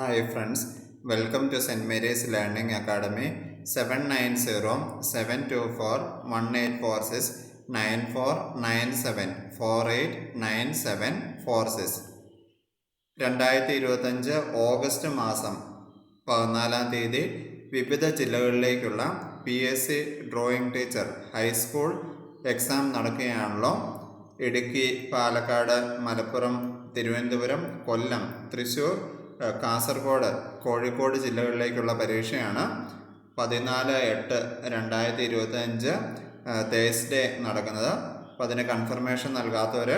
Hi friends welcome to cent Mary's learning academy seven nine zero seven two four one eight four six nine four nine seven four eight nine seven four six രണ്ടായിരത്തി ഇരുപത്തഞ്ച് August മാസം പതിനാലാം തീയതി വിവിധ ജില്ലകളിലേക്കുള്ള P S C drawing teacher high school exam നടക്കുകയാണല്ലോ Idukki Palakkad Malappuram Thiruvananthapuram Kollam Thrissur Kasaragod Kozhikode ജില്ലകളിലേക്കുള്ള പരീക്ഷയാണ് പതിനാല് എട്ട് രണ്ടായിരത്തി ഇരുപത്തഞ്ച് തേഴ്സ്ഡേ നടക്കുന്നത് അപ്പം അതിന് കൺഫർമേഷൻ നൽകാത്തവർ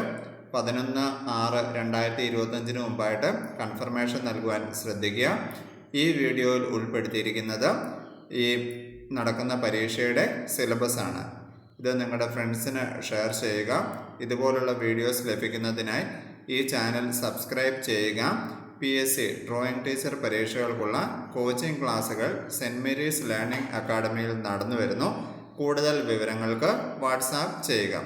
പതിനൊന്ന് ആറ് രണ്ടായിരത്തി ഇരുപത്തഞ്ചിന് മുമ്പായിട്ട് കൺഫർമേഷൻ നൽകുവാൻ ശ്രദ്ധിക്കുക ഈ വീഡിയോയിൽ ഉൾപ്പെടുത്തിയിരിക്കുന്നത് ഈ നടക്കുന്ന പരീക്ഷയുടെ സിലബസ് ആണ് ഇത് നിങ്ങളുടെ ഫ്രണ്ട്സിന് ഷെയർ ചെയ്യുക ഇതുപോലുള്ള വീഡിയോസ് ലഭിക്കുന്നതിനായി ഈ ചാനൽ സബ്സ്ക്രൈബ് ചെയ്യുക P S C drawing teacher പരീക്ഷകൾക്കുള്ള coaching ക്ലാസുകൾ സെൻറ്റ് മേരീസ് ലേണിംഗ് അക്കാഡമിയിൽ നടന്നു വരുന്നു കൂടുതൽ വിവരങ്ങൾക്ക് വാട്സാപ്പ് ചെയ്യുക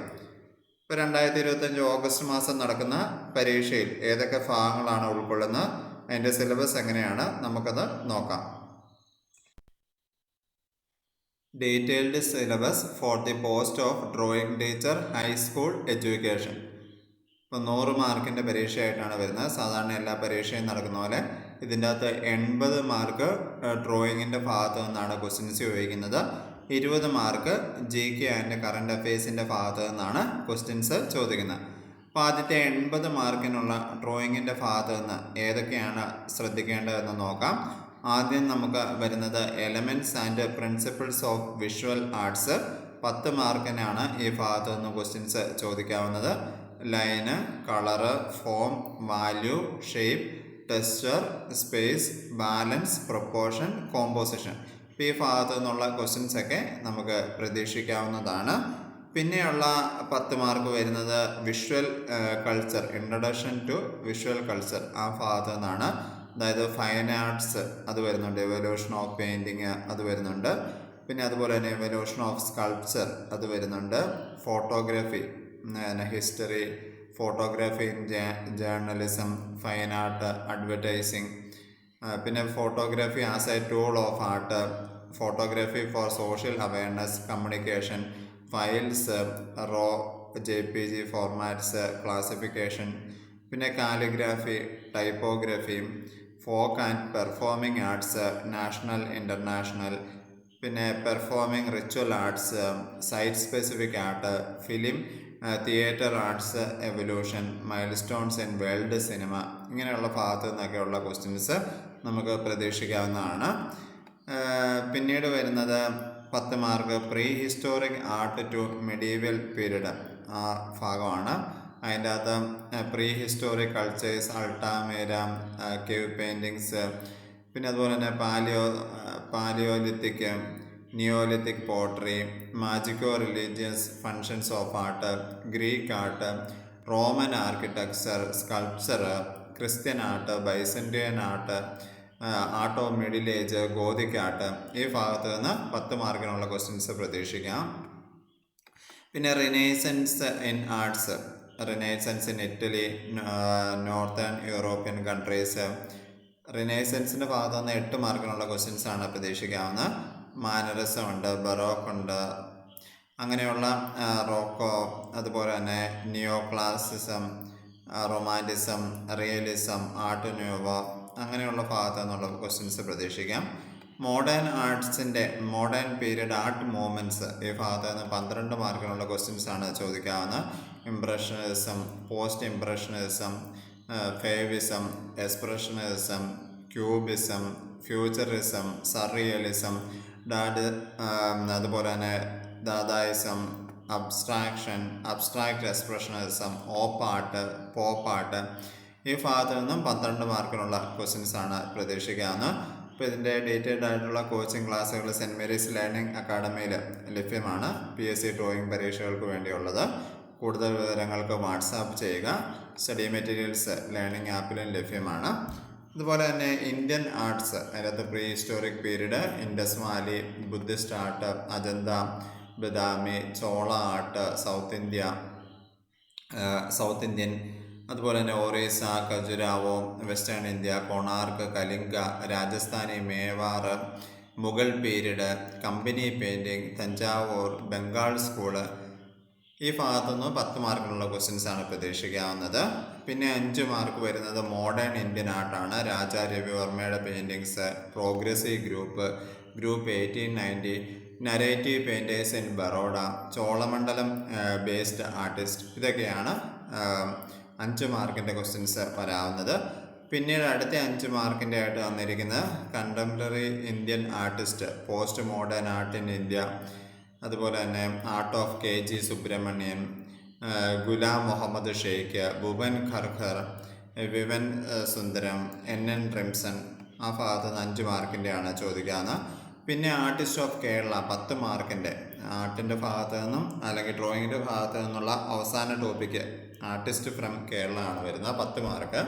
ഇപ്പോൾ രണ്ടായിരത്തി ഇരുപത്തഞ്ച് ഓഗസ്റ്റ് മാസം നടക്കുന്ന പരീക്ഷയിൽ ഏതൊക്കെ ഭാഗങ്ങളാണ് ഉൾക്കൊള്ളുന്നത് അതിൻ്റെ സിലബസ് എങ്ങനെയാണ് നമുക്കത് നോക്കാം detailed syllabus for the post of drawing teacher high school education ഇപ്പോൾ നൂറ് മാർക്കിൻ്റെ പരീക്ഷയായിട്ടാണ് വരുന്നത് സാധാരണ എല്ലാ പരീക്ഷയും നടക്കുന്ന പോലെ ഇതിൻ്റെ അകത്ത് എൺപത് മാർക്ക് ഡ്രോയിങ്ങിൻ്റെ ഭാഗത്തു നിന്നാണ് ക്വസ്റ്റ്യൻസ് ചോദിക്കുന്നത് ഇരുപത് mark G K and current അഫയേഴ്സിൻ്റെ ഭാഗത്തു നിന്നാണ് ക്വസ്റ്റ്യൻസ് ചോദിക്കുന്നത് അപ്പോൾ ആദ്യത്തെ എൺപത് മാർക്കിനുള്ള ഡ്രോയിങ്ങിൻ്റെ ഭാഗത്തു നിന്ന് ഏതൊക്കെയാണ് ശ്രദ്ധിക്കേണ്ടതെന്ന് നോക്കാം ആദ്യം നമുക്ക് വരുന്നത് elements and principles of visual arts പത്ത് മാർക്കിനാണ് ഈ ഭാഗത്തു നിന്ന് questions ചോദിക്കാവുന്നത് line colour form value shape texture space balance proportion composition ഇപ്പോൾ ഈ ഭാഗത്തു നിന്നുള്ള ക്വസ്റ്റ്യൻസ് ഒക്കെ നമുക്ക് പ്രതീക്ഷിക്കാവുന്നതാണ് പിന്നെയുള്ള പത്ത് മാർക്ക് വരുന്നത് visual culture introduction to visual culture ആ ഭാഗത്തു നിന്നാണ് അതായത് ഫൈൻ ആർട്സ് അത് വരുന്നുണ്ട് എവല്യൂഷൻ ഓഫ് പെയിൻറ്റിങ് അത് വരുന്നുണ്ട് പിന്നെ അതുപോലെ തന്നെ എവല്യൂഷൻ ഓഫ് സ്കൾപ്ചർ അത് വരുന്നുണ്ട് photography history photography journalism fine art advertising പിന്നെ photography as a tool of art photography for social awareness communication files raw J P G formats classification പിന്നെ calligraphy typography folk and performing arts national international പിന്നെ performing ritual arts site specific art film theatre arts evolution milestones in world cinema ഇങ്ങനെയുള്ള ഭാഗത്തു നിന്നൊക്കെയുള്ള questions നമുക്ക് പ്രതീക്ഷിക്കാവുന്നതാണ് പിന്നീട് വരുന്നത് പത്ത് mark prehistoric art to medieval period ആ ഭാഗമാണ് അതിൻ്റെ അകത്ത് prehistoric cultures Altamira cave paintings പിന്നെ അതുപോലെ തന്നെ paleo paleolithic neolithic pottery magico religious functions of art Greek art Roman architecture sculpture Christian art Byzantine art art of middle age Gothic art ഈ ഭാഗത്ത് നിന്ന് പത്ത് മാർക്കിനുള്ള ക്വസ്റ്റ്യൻസ് പ്രതീക്ഷിക്കാം പിന്നെ renaissance in arts renaissance in Italy northern European countries റിനേസൻസിൻ്റെ ഭാഗത്ത് നിന്ന് എട്ട് മാർക്കിനുള്ള ക്വസ്റ്റ്യൻസ് ആണ് പ്രതീക്ഷിക്കാവുന്നത് മാനറിസമുണ്ട് ബറോക്കുണ്ട് അങ്ങനെയുള്ള റോക്കോ അതുപോലെ തന്നെ neo classicism romanticism realism art nouveau അങ്ങനെയുള്ള ഭാഗത്തു നിന്നുള്ള ക്വസ്റ്റ്യൻസ് പ്രതീക്ഷിക്കാം മോഡേൺ ആർട്സിൻ്റെ മോഡേൺ പീരീഡ് ആർട്ട് മൂവ്മെൻറ്റ്സ് ഈ ഭാഗത്ത് നിന്ന് പന്ത്രണ്ട് മാർക്കിനുള്ള ക്വസ്റ്റ്യൻസ് ആണ് ചോദിക്കാവുന്ന impressionism post impressionism fauvism expressionism cubism futurism surrealism dada അതുപോലെ തന്നെ dadaism abstraction abstract expressionism op art pop art ഈ ഭാഗത്തു നിന്നും പന്ത്രണ്ട് മാർക്കിനുള്ള ക്വസ്റ്റ്യൻസ് ആണ് പ്രതീക്ഷിക്കാവുന്നത് അപ്പോൾ ഇതിൻ്റെ ഡീറ്റെയിൽഡ് ആയിട്ടുള്ള കോച്ചിങ് ക്ലാസ്സുകൾ സെൻറ്റ് മേരീസ് ലേണിംഗ് അക്കാഡമിയിൽ ലഭ്യമാണ് പി എസ് സി ഡ്രോയിങ് പരീക്ഷകൾക്ക് വേണ്ടിയുള്ളത് കൂടുതൽ വിവരങ്ങൾക്ക് വാട്സാപ്പ് ചെയ്യുക സ്റ്റഡി മെറ്റീരിയൽസ് ലേണിംഗ് ആപ്പിലും ലഭ്യമാണ് അതുപോലെ തന്നെ ഇന്ത്യൻ ആർട്സ് അതിനകത്ത് prehistoric period Indus valley Buddhist art Ajanta Badami Chola art south India south Indian അതുപോലെ തന്നെ Orissa Khajuraho western India Konark Kalinga Rajasthani Mewar Mughal period company painting Thanjavur Bengal school ഈ ഭാഗത്തുനിന്ന് പത്ത് മാർക്കിനുള്ള questions ആണ് പ്രതീക്ഷിക്കാവുന്നത് പിന്നെ അഞ്ച് മാർക്ക് വരുന്നത് മോഡേൺ ഇന്ത്യൻ ആർട്ടാണ് Raja രവിവർമ്മയുടെ paintings progressive group group eighteen ninety narrative painters in Baroda Cholamandalam based artist ഇതൊക്കെയാണ് അഞ്ച് മാർക്കിൻ്റെ ക്വസ്റ്റ്യൻസ് വരാവുന്നത് പിന്നീട് അടുത്ത അഞ്ച് മാർക്കിൻ്റെ ആയിട്ട് വന്നിരിക്കുന്നത് contemporary Indian artist post modern art in India അതുപോലെ തന്നെ art of K G Subramanyan Ghulam Mohammed Sheikh Bhupen Khakhar Vivan Sundaram N N Rimzon ആ ഭാഗത്ത് നിന്ന് അഞ്ച് മാർക്കിൻ്റെയാണ് ചോദിക്കാന്ന് പിന്നെ ആർട്ടിസ്റ്റ് ഓഫ് കേരള പത്ത് മാർക്കിൻ്റെ ആർട്ടിൻ്റെ ഭാഗത്ത് നിന്നും അല്ലെങ്കിൽ ഡ്രോയിങ്ങിൻ്റെ ഭാഗത്ത് നിന്നുള്ള അവസാന ടോപ്പിക്ക് ആർട്ടിസ്റ്റ് ഫ്രം കേരള ആണ് വരുന്നത് പത്ത് mark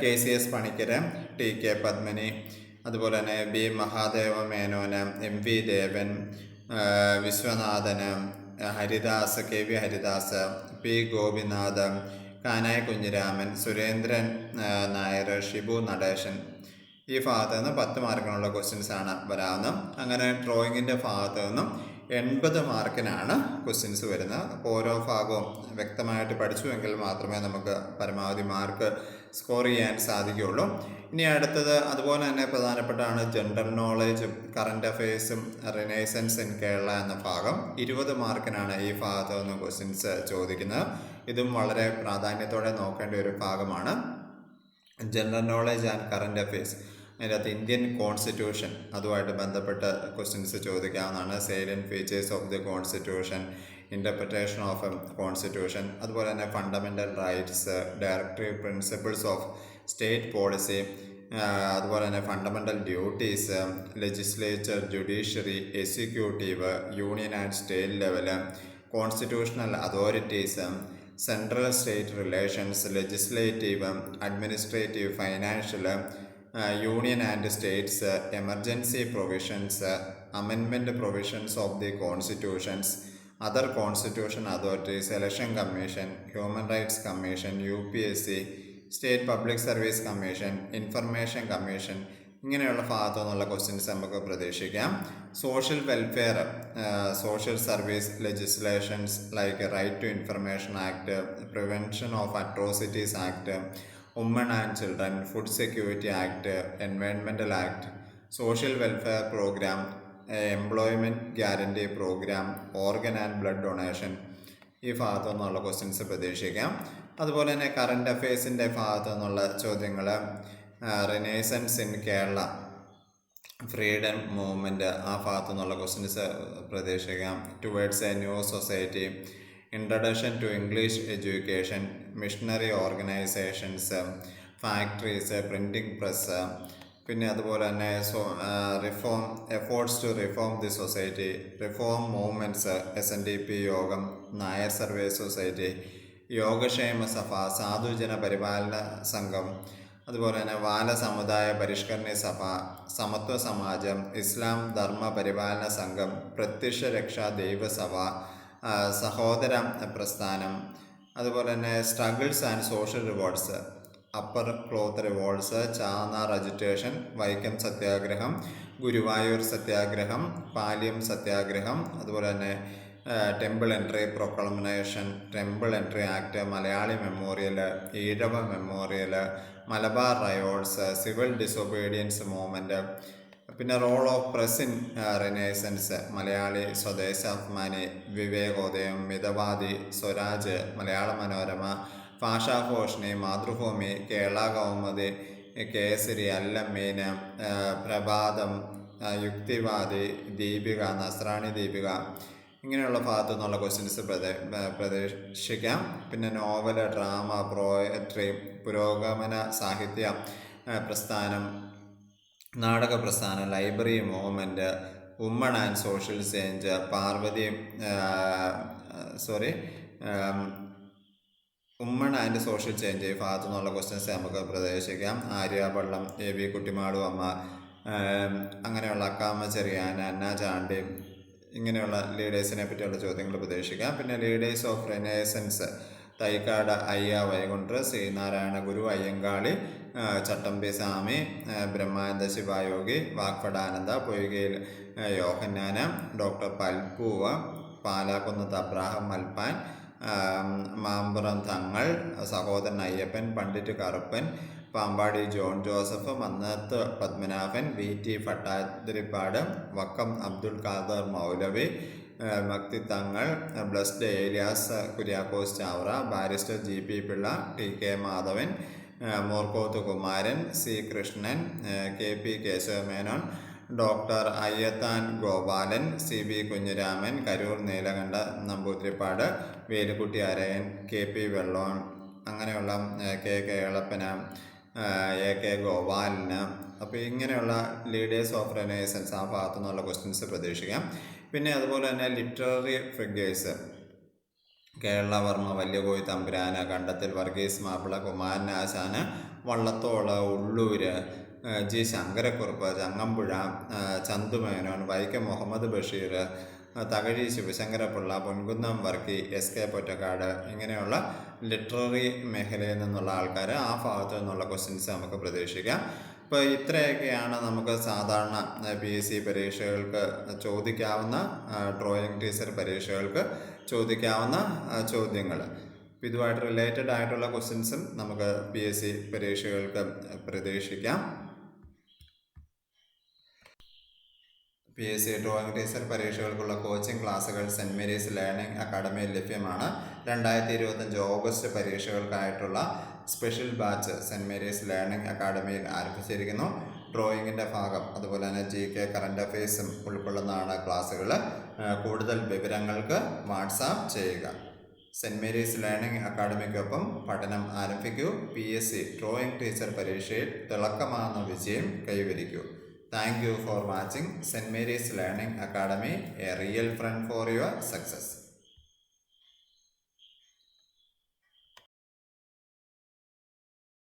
K C S Panicker T K Padmini അതുപോലെ തന്നെ B Mahadeva Menon M V Devan Viswanathan Haridas K V Haridas P Gopinath Kanayi Kunhiraman Surendran Nair Shibu Natesan ഈ ഭാഗത്തു നിന്ന് പത്ത് മാർക്കിനുള്ള ക്വസ്റ്റ്യൻസാണ് വരാവുന്നത് അങ്ങനെ ഡ്രോയിങ്ങിൻ്റെ ഭാഗത്തു നിന്നും എൺപത് മാർക്കിനാണ് ക്വസ്റ്റ്യൻസ് വരുന്നത് അപ്പോൾ ഓരോ ഭാഗവും വ്യക്തമായിട്ട് പഠിച്ചുവെങ്കിൽ മാത്രമേ നമുക്ക് പരമാവധി മാർക്ക് സ്കോർ ചെയ്യാൻ സാധിക്കുകയുള്ളൂ ഇനി അടുത്തത് അതുപോലെ തന്നെ പ്രധാനപ്പെട്ടാണ് ജനറൽ നോളജും കറണ്ട് അഫയേഴ്സും റിനൈസൻസ് ഇൻ കേരള എന്ന ഭാഗം ഇരുപത് മാർക്കിനാണ് ഈ ഭാഗത്ത് നിന്ന് ക്വസ്റ്റ്യൻസ് ചോദിക്കുന്നത് ഇതും വളരെ പ്രാധാന്യത്തോടെ നോക്കേണ്ട ഒരു ഭാഗമാണ് general knowledge and current affairs അതിനകത്ത് ഇന്ത്യൻ കോൺസ്റ്റിറ്റ്യൂഷൻ അതുമായിട്ട് ബന്ധപ്പെട്ട ക്വസ്റ്റ്യൻസ് ചോദിക്കാവുന്നതാണ് salient features of the constitution interpretation of a constitution അതുപോലെ തന്നെ fundamental rights directive principles of state policy അതുപോലെ തന്നെ fundamental duties legislature judiciary executive union and state level constitutional authorities central state relations legislative administrative financial union and states emergency provisions amendment provisions of the constitutions other constitution authority selection commission human rights commission U P S C state public service commission information commission ഇങ്ങനെയുള്ള ഭാഗത്തു നിന്നുള്ള questions നമുക്ക് പ്രതീക്ഷിക്കാം social welfare social service legislations like right to information act prevention of atrocities act woman and children food security act എൻവയൺമെൻ്റൽ act social welfare programme employment guarantee programme organ and blood donation ഈ ഭാഗത്തു നിന്നുള്ള questions പ്രതീക്ഷിക്കാം അതുപോലെ തന്നെ current അഫയേഴ്സിൻ്റെ ഭാഗത്തു നിന്നുള്ള ചോദ്യങ്ങൾ renaissance in Kerala freedom movement ആ ഭാഗത്തു നിന്നുള്ള ക്വസ്റ്റ്യൻസ് പ്രതീക്ഷിക്കാം towards a new society introduction to English education missionary organisations factories printing press പിന്നെ അതുപോലെ തന്നെ so reform efforts to reform the society reform movements S N D P Yogam Nair service society Yogakshema സഭ സാധുജന പരിപാലന സംഘം അതുപോലെ തന്നെ വാല സമുദായ പരിഷ്കരണ സഭ സമത്വ സമാജം ഇസ്ലാം ധർമ്മ പരിപാലന സംഘം പ്രത്യക്ഷ രക്ഷാ ദൈവസഭ സഹോദര പ്രസ്ഥാനം അതുപോലെ തന്നെ struggles and social revolts upper cloth revolts Channar agitation Vaikom Satyagraha Guruvayur Satyagraha Paliyam Satyagraha അതുപോലെ തന്നെ temple entry proclamation temple entry act Malayali memorial Ezhava memorial Malabar riots civil disobedience movement പിന്നെ role of press in renaissance Malayali Swadeshabhimani Vivekodayam Mithavadi Swaraj Malayala Manorama ഭാഷാഘോഷണി Mathrubhumi Kerala Kaumudi Kesari അല്ലമ്മീന പ്രഭാതം യുക്തിവാദി ദീപിക നസ്രാണി ദീപിക ഇങ്ങനെയുള്ള ഭാഗത്തു നിന്നുള്ള questions പ്രതീക്ഷിക്കാം പിന്നെ നോവല് ഡ്രാമ പ്രോയട്രി പുരോഗമന സാഹിത്യ പ്രസ്ഥാനം നാടക പ്രസ്ഥാനം library movement women and social change Parvathi sorry women and social change ഭാഗത്തു നിന്നുള്ള ക്വസ്റ്റ്യൻസ് നമുക്ക് പ്രതീക്ഷിക്കാം ആര്യവള്ളം എ വി കുട്ടിമാടു അമ്മ അങ്ങനെയുള്ള അക്കാമ്മ ചെറിയാൻ അന്ന ചാണ്ടി ഇങ്ങനെയുള്ള ലീഡേഴ്സിനെ പറ്റിയുള്ള ചോദ്യങ്ങൾ പ്രതീക്ഷിക്കാം പിന്നെ leaders of renaissance Thycaud Ayya Vaikunda Sreenarayana Guru Ayyankali Chattampi Swami Brahmananda Sivayogi Vagbhatananda Poikayil Yohannan doctor Palpu Palakkunnath Abraham Malpan Mampuram Thangal Sahodaran Ayyappan Pandit Karuppan Pampady John Joseph Mannath Padmanabhan V T Bhattathiripad Vakkom Abdul Khader Maulavi Thangal blessed Elias Kuriakose Chavara barrister G P Pillai T K Madhavan Moorkoth Kumaran C Krishnan K P Kesavamenon doctor Ayyathan Gopalan C B Kunhiraman Karoor Neelakanta Namboothiripad Velukutty Arayan K P വെള്ളോൺ അങ്ങനെയുള്ള K K Elappana A K Gopalan അപ്പോൾ ഇങ്ങനെയുള്ള leaders of Renaissance ആ ഭാഗത്തു നിന്നുള്ള questions പ്രതീക്ഷിക്കാം പിന്നെ അതുപോലെ തന്നെ literary figures Keralavarma Valiyakoyi Thampuran Kandathil Varghese Mappila Kumaranasan Vallathol Ulloor G Sankarakurup Changampuzha Chandumenon Vaikom Muhammad Basheer Thakazhi Sivasankarapillai Ponkunnam Varkey S K Pottekkatt ഇങ്ങനെയുള്ള ലിറ്റററി മേഖലയിൽ നിന്നുള്ള ആൾക്കാർ ആ ഭാഗത്തു നിന്നുള്ള ക്വസ്റ്റ്യൻസ് നമുക്ക് പ്രതീക്ഷിക്കാം ഇപ്പോൾ ഇത്രയൊക്കെയാണ് നമുക്ക് സാധാരണ പി എസ് സി പരീക്ഷകൾക്ക് ചോദിക്കാവുന്ന ഡ്രോയിങ് ടീച്ചർ പരീക്ഷകൾക്ക് ചോദിക്കാവുന്ന ചോദ്യങ്ങൾ അപ്പോൾ ഇതുമായിട്ട് റിലേറ്റഡ് ആയിട്ടുള്ള ക്വസ്റ്റ്യൻസും നമുക്ക് പി എസ് സി പരീക്ഷകൾക്ക് പ്രതീക്ഷിക്കാം P S C drawing teacher പരീക്ഷകൾക്കുള്ള coaching ക്ലാസുകൾ സെൻറ് മേരീസ് ലേണിംഗ് അക്കാഡമിയിൽ ലഭ്യമാണ് രണ്ടായിരത്തി ഇരുപത്തഞ്ച് August പരീക്ഷകൾക്കായിട്ടുള്ള special batch saint Mary's learning അക്കാഡമിയിൽ ആരംഭിച്ചിരിക്കുന്നു ഡ്രോയിങ്ങിൻ്റെ ഭാഗം അതുപോലെ തന്നെ ജി കെ കറണ്ട് അഫയേഴ്സും ഉൾക്കൊള്ളുന്നതാണ് ക്ലാസ്സുകൾ കൂടുതൽ വിവരങ്ങൾക്ക് വാട്സാപ്പ് ചെയ്യുക സെൻറ് മേരീസ് ലേണിംഗ് അക്കാഡമിക്കൊപ്പം പഠനം ആരംഭിക്കൂ P S C drawing teacher പരീക്ഷയിൽ തിളക്കമാർന്ന വിജയം കൈവരിക്കൂ Thank you for watching St. Mary's Learning Academy, a real friend for your success.